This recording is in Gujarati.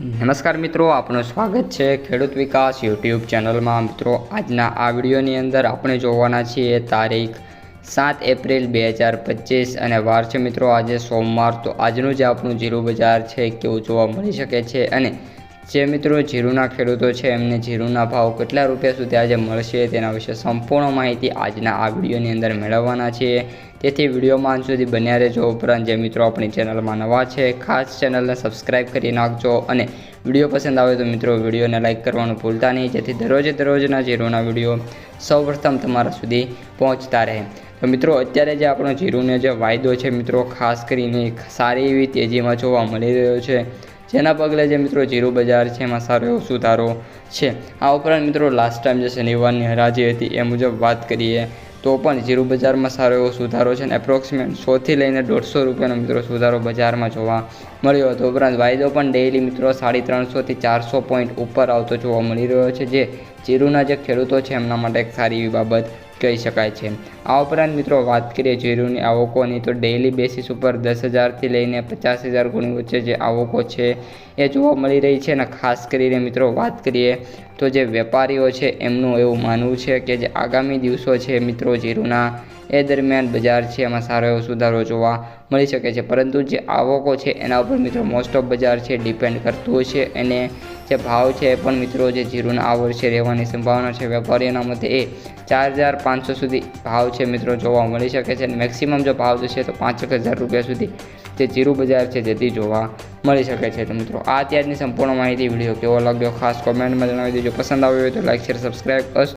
નમસ્કાર મિત્રો, આપનું સ્વાગત છે ખેડૂત વિકાસ યુટ્યુબ ચેનલમાં. મિત્રો, આજના આ વિડીયોની અંદર આપણે જોવાના છીએ તારીખ સાત એપ્રિલ બે હજાર પચીસ અને વાર છે મિત્રો, આજે સોમવાર. તો આજનું જે આપણું જીરું બજાર છે, કેવું જોવા મળી શકે છે અને જે મિત્રો જીરુના ખેડૂતો છે, એમને જીરુના ભાવ કેટલા રૂપિયા સુધી આજે મળશે તેના વિશે સંપૂર્ણ માહિતી આજના આ વિડીયોની અંદર મેળવવાના છીએ. તેથી વિડીયોમાં સુધી બન્યા રહેજો. ઉપરાંત જે મિત્રો આપણી ચેનલમાં નવા છે, ખાસ ચેનલને સબસ્ક્રાઈબ કરી નાખજો અને વીડિયો પસંદ આવે તો મિત્રો વિડીયોને લાઇક કરવાનું ભૂલતા નહીં. જેથી દરરોજે દરરોજના જીરોના વીડિયો સૌપ્રથમ તમારા સુધી પહોંચતા રહે. તો મિત્રો, અત્યારે જે આપણો જીરુનો જે વાયદો છે મિત્રો, ખાસ કરીને સારી એવી તેજીમાં જોવા મળી રહ્યો છે. જેના પગલે જે મિત્રો જીરું બજાર છે, એમાં સારો એવો સુધારો છે. આ ઉપરાંત મિત્રો લાસ્ટ ટાઈમ જે શનિવારની હરાજી હતી, એ મુજબ વાત કરીએ તો પણ જીરું બજારમાં સારો એવો સુધારો છે અને એપ્રોક્સિમેટ સોથી લઈને દોઢસો રૂપિયાનો મિત્રો સુધારો બજારમાં જોવા મળ્યો હતો. ઉપરાંત વાયદો પણ ડેઇલી મિત્રો સાડી ત્રણસોથી ચારસો પોઈન્ટ ઉપર આવતો જોવા મળી રહ્યો છે, જે જીરુના જે ખેડૂતો છે, એમના માટે એક સારી એવી બાબત કહી શકાય છે. આ ઉપરાંત મિત્રો વાત કરીએ જીરુની આવકોની, તો ડેઇલી બેસિસ ઉપર દસ હજારથી લઈને પચાસ હજાર ગુણી વચ્ચે જે આવકો છે, એ જોવા મળી રહી છે. અને ખાસ કરીને મિત્રો વાત કરીએ તો જે વેપારીઓ છે, એમનું એવું માનવું છે કે જે આગામી દિવસો છે મિત્રો જીરુના, એ દરમિયાન બજાર છે, એમાં સારો એવો સુધારો જોવા મળી શકે છે. પરંતુ જે આવકો છે એના ઉપર મિત્રો મોસ્ટ ઓફ બજાર છે ડિપેન્ડ કરતું છે અને જે ભાવ છે એ પણ મિત્રો જે જીરુના આ વર્ષે રહેવાની સંભાવના છે. વેપારીઓના મતે એ ચાર હજાર પાંચસો સુધી ભાવ છે મિત્રો જોવા મળી શકે છે અને મેક્સિમમ જો ભાવ જશે તો પાંચ એક હજાર રૂપિયા સુધી જે જીરું બજાર છે જેથી જોવા મળી શકે છે. તો મિત્રો આ ત્યારની સંપૂર્ણ માહિતી. વીડિયો કેવો લાગ્યો? ખાસ કોમેન્ટમાં જણાવી દેજો. પસંદ આવ્યો હોય તો લાઈક શેર સબસ્ક્રાઈબ